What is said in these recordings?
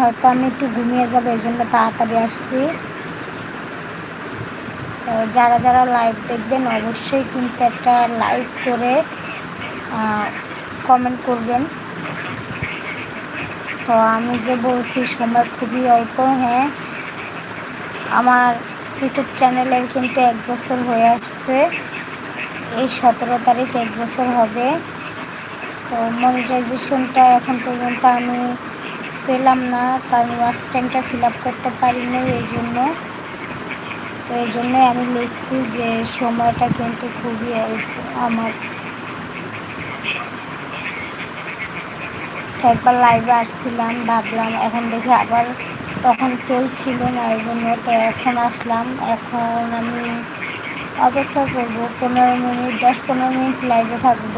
হয়তো আমি একটু ঘুমিয়ে যাব, এই জন্য তাড়াতাড়ি আসছি। তো যারা যারা লাইভ দেখবেন, অবশ্যই কিন্তু একটা লাইক করে কমেন্ট করবেন। তো আমি যে বলছি, সময় খুবই অল্প হ্যাঁ। আমার ইউটিউব চ্যানেলের কিন্তু এক বছর হয়ে আসছে। এই সতেরো তারিখ এক বছর হবে। তো মনিটাইজেশনটা এখন পর্যন্ত আমি পেলাম না, কারণ টাইমটা ফিল আপ করতে পারিনি এই জন্য তো এই জন্যই আমি লিখছি যে সময়টা কিন্তু খুবই আমার। একবার লাইভে আসছিলাম, ভাবলাম এখন দেখি আবার তখন কেউ ছিল না এই জন্য তো এখন আসলাম। এখন আমি অপেক্ষা করব, পনেরো মিনিট, দশ পনেরো মিনিট লাইভে থাকব।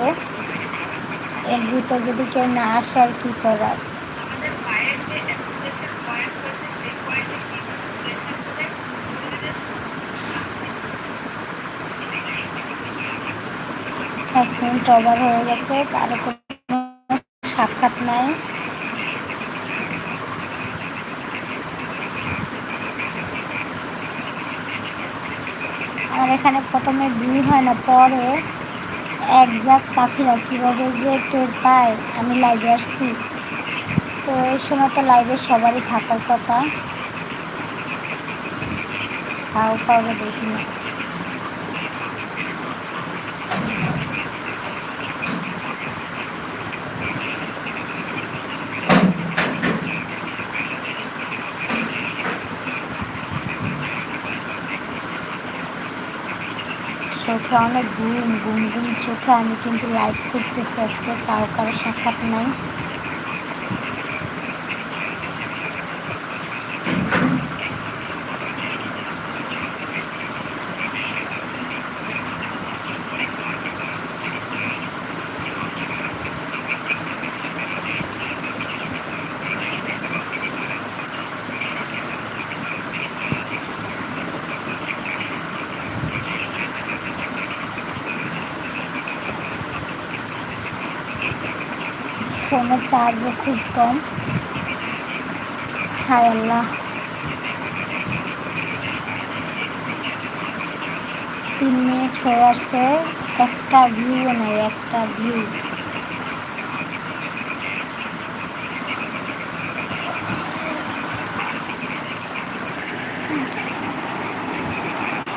এর ভিতর যদি কেউ না আসে আর কী করার? এক মিনিট হয়ে গেছে, কারও কোনো সাক্ষাৎ নাই। আমার এখানে প্রথমে ভিউ হয় না, পরে এক জাত পাখিরা কীভাবে যে টের পায়, আমি লাইভে আসছি। তো এই সময় তো লাইভে সবারই থাকার কথা। তাও চোখে অনেক ঘুম ঘুম ঘুম চোখে আমি কিন্তু লাইভ করতেছি আজকে কারও কারও সাক্ষাৎ নাই। ফোনের চার্জও খুব কম। হায় আল্লাহ। তিন মিনিট হয়ে আসছে, একটা ভিউ নেই, একটা ভিউ